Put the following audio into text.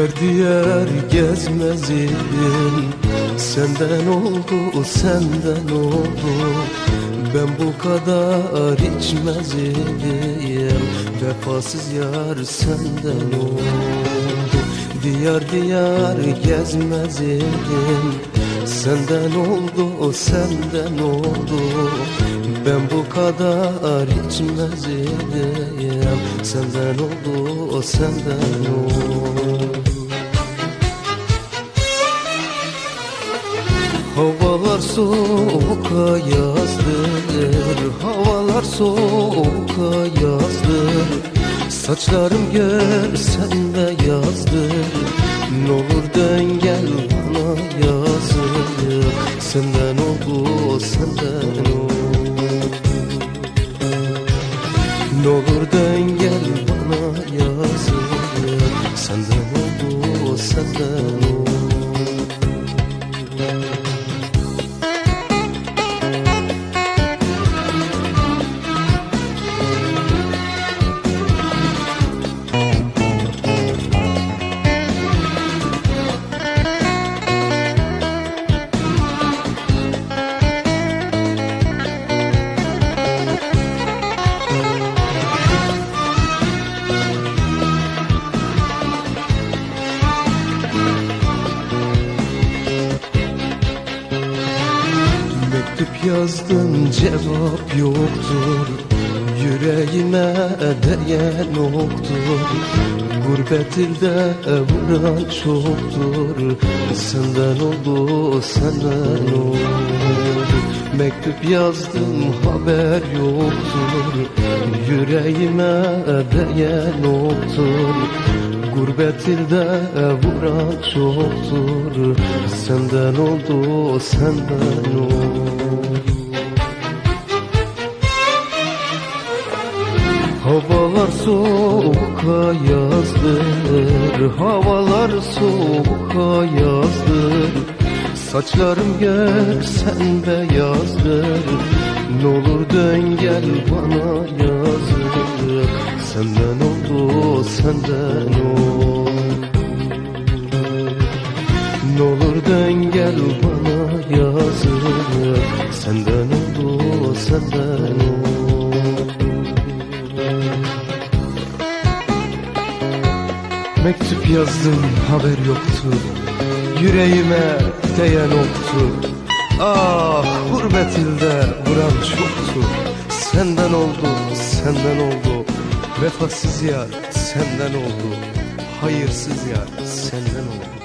Diyar diyar gezmez idim Senden oldu senden oldu. Ben bu kadar içmez idim Vefasız yar senden oldu. Diyar diyar gezmez idim Senden oldu senden oldu. Ben bu kadar içmez idim Senden oldu senden oldu Havalar soğuka yazdır Havalar soğuka yazdır. Saçlarım görsen de yazdır Ne olur dön gel bana yazır. Senden oldu senden oldu. Ne olur dön gel bana yazır. Senden oldu senden oldu Mektup yazdım cevap yoktur Yüreğime değen oktur Gurbet ilde vuran çoktur. Senden oldu senden oldu. Mektup yazdım haber yoktur. Yüreğime değen oktur Gurbet ilde vuran çoktur. Senden oldu senden oldu Havalar soğuka yazdır Havalar soğuka yazdır. Saçlarım görsen beyazdır Ne olur dön gel bana yazır Senden oldu senden oldu. Ne olur dön gel bana yazır Mektup yazdım haber yoktu. Yüreğime değen oktu Ah gurbet ilde vuran çoktu. Senden oldu senden oldu. Vefasız yar senden oldu. Hayırsız yar senden oldu